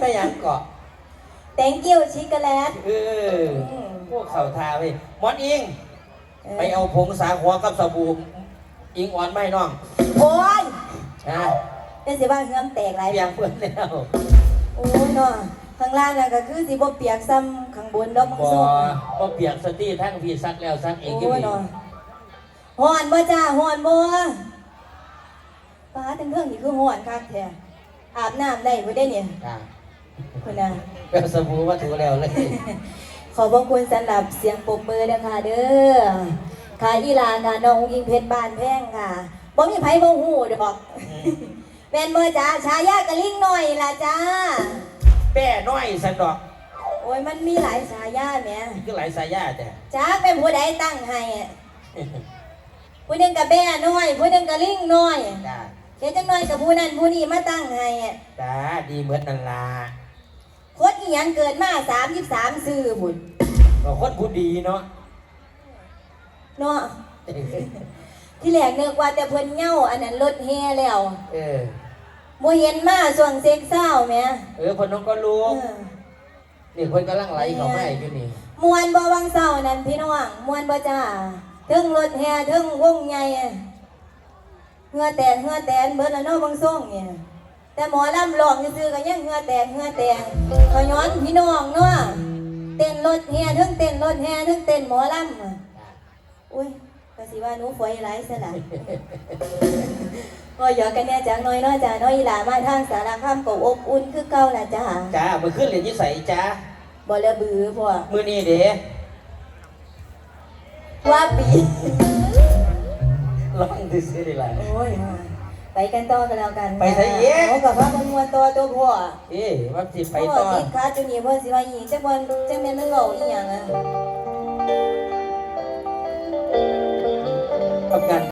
ไปหยังเกาะ thank you ชิคโกแลตเออ พวกเข่าทาไปหมอนอิงเออไปเอาผงสาหัวกับสบู่อิงอ่อนไม่น้องโอ้ยนะเป็นสิว่าเฮือมแตกหลายเปียงเพื่อนแล้วโอ้ยเนาะข้างล่างน่ะก็คือสิบ่เปียกซ้ำข้างบนดอกมังบ่ส้มบ่เปียกสตี้ทั้งพี่ซักแล้วซักเองก็โอ้ยมีเนาะฮ้อนบ่จ้าฮ้อนบ่ป้าทั้งเรื่องนี่คือฮ้อนคักแท้ อาบน้ำได้บ่ได้เนี่ยจ้าคุณน่ะเปียกสบู่ว่าถูแล้วเลยขอบพระคุณสำหรับเสียงปรบมือนะคะเด้อค่ะอีหลานค่ะน้องยิงเพชรบ้านแพงค่ะบ่มีไผบ่ฮู้ดอกแม่นบ่จ้าชายากะลิงน้อยล่ะจ้าแป้น้อยสันดอก โอ้ยมันมีหลายฉายาแหม่ก็หลายสายาแต่จ้าเป็นผู้ใดตั้งให้อะผู้หนึงกับแบ่น้อย ผู้หนึงกับลิงน้อย จ้าเดี๋ยวจังน้อยกับผู้นั้นผู้นี้มาตั้งให้อะจ้าดีเหมือนนันลาโคตรอีหยังเกิดมา33ซื่อบุญก็คนผู้ดีเนาะเนาะที่แรกนึกว่าแต่เพิ่นเหย้าอันนั้นรถแห่แล้วเออ บ่เห็นมาส่วงเซ็กเศร้าแหม่เออคนน้องก็รู้เออนี่คนกำลังไหลเขาไม่อยู่นี่มวนบ่วังเศร้านั่นพี่น้องมวนบ่จ้าถึงรถแห่ถึงวงใหญ่อะ เหงื่อแตกเหงื่อแตนเบิดแล้วเนาะบางซ่งเนี่ยแต่หมอลำหลอกซื่อๆก็ยังเหงื่อแตกเหงื่อแตกขย้อนพี่น้องเนาะเต้นรถแห่ถึงเต้นรถแห่ถึงเต้นหมอลำอะอุ้ยก็สิว่าหนูฝอยหลายซะล่ะก็หยอกกันแน่จังน้อยเนาะจ้าน้อยอีหลามาทางสารคามก็อบอุ่นคือเก่าล่ะจ้าจ้ามือขึ้นเหรียญยี่ใสจ้าบ่ละบือพ่อมือนี่เด้ว่าปี ลองดูซิได้ไร โอ้ยไปกันต่อกันแล้วกันไปไสเอ๊ะโอ้กับพระบนมวนตัวตัวพ่อเอ๊ะว่าสิไปพ่อต่อติดขาจุนี่พ่อสิว่าอีจักวันจังแม่นมันเว้าอีหยังอะทำงาน